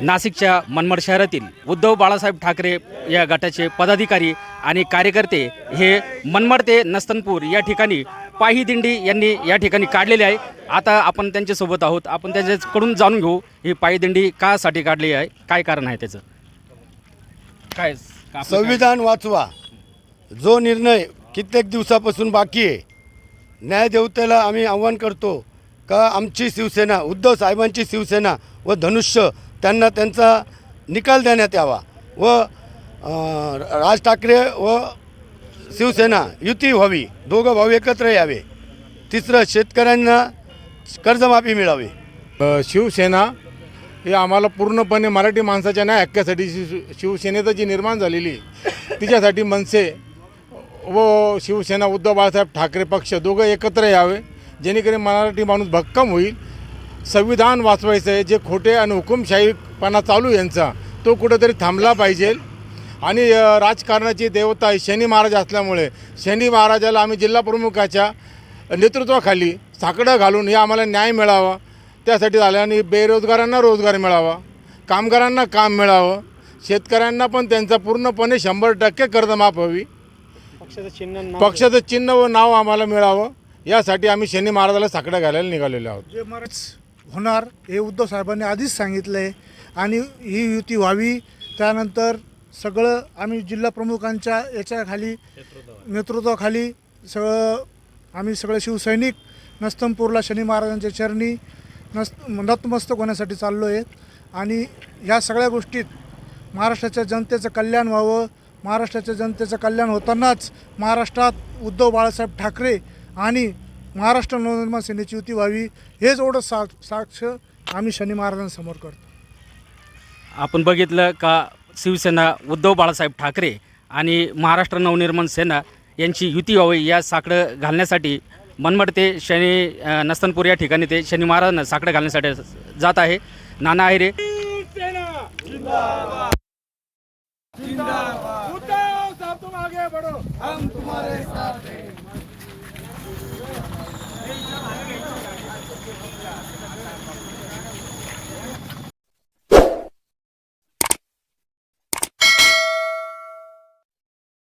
नाशिकच्या मनमाड शहरातील उद्धव बाळासाहेब ठाकरे या गटाचे पदाधिकारी आणि कार्यकर्ते हे मनमाड ते नस्तनपूर या ठिकाणी पाही दिंडी यांनी या ठिकाणी काढलेली आहे. आता आपण त्यांच्यासोबत आहोत. आपण त्यांच्याकडून जाणून घेऊ ही पायी दिंडी कासाठी काढली आहे. काय कारण आहे त्याचं? काय- संविधान वाचवा. जो निर्णय कित्येक दिवसापासून बाकी आहे न्यायदेवतेला आम्ही आव्हान करतो का आमची शिवसेना उद्धव साहेबांची शिवसेना व धनुष्य त्यांना त्यांचा निकाल देण्यात यावा व राज ठाकरे व शिवसेना युती व्हावी दोघं भाऊ एकत्र यावे. तिसरं शेतकऱ्यांना कर्जमाफी मिळावी. शिवसेना ही आम्हाला पूर्णपणे मराठी माणसाच्या न्याय हक्कासाठी शि शिवसेनेचं जी निर्माण झालेली आहे, तिच्यासाठी मनसे व शिवसेना उद्धव बाळासाहेब ठाकरे पक्ष दोघं एकत्र यावे जेणेकरून मराठी माणूस भक्कम होईल संविधान वाचवायचं आहे जे खोटे आणि हुकुमशाहीपणा चालू यांचा तो कुठेतरी थांबला पाहिजे. आणि राजकारणाची देवता शनी महाराज असल्यामुळे शनी महाराजाला आम्ही जिल्हा प्रमुखाच्या नेतृत्वाखाली साकडं घालून हे आम्हाला न्याय मिळावा त्यासाठी झालं आणि बेरोजगारांना रोजगार मिळावा कामगारांना काम मिळावं शेतकऱ्यांना पण त्यांचा पूर्णपणे शंभर टक्के कर्जमाफ व्हावी पक्षाचं चिन्ह व नाव आम्हाला मिळावं यासाठी आम्ही शनी महाराजाला साकडं घालायला निघालेलो आहोत. होणार हे उद्धव साहेबांनी आधीच सांगितलं आहे आणि ही युती व्हावी त्यानंतर सगळं आम्ही जिल्हा प्रमुखांच्या याच्याखाली नेतृत्वाखाली सगळं आम्ही सगळे शिवसैनिक नस्तमपूरला शनी महाराजांच्या चरणी नस नतमस्तक होण्यासाठी चाललो आहे आणि ह्या सगळ्या गोष्टीत महाराष्ट्राच्या जनतेचं कल्याण व्हावं. महाराष्ट्राच्या जनतेचं कल्याण होतानाच महाराष्ट्रात उद्धव बाळासाहेब ठाकरे आणि महाराष्ट्र नवनिर्माण सेनेची युती व्हावी हेच एवढं सा साक्ष आम्ही शनी महाराजांसमोर करतो. आपण बघितलं का शिवसेना उद्धव बाळासाहेब ठाकरे आणि महाराष्ट्र नवनिर्माण सेना यांची युती व्हावी या साकडं घालण्यासाठी मनमड ते शनी नस्तनपूर या ठिकाणी ते शनी महाराजांना साकडं घालण्यासाठी जात आहे. नाना आहिरे. उद्धव साहब तुम आगे बढ़ो। हम तुम्हारे साथ हैं।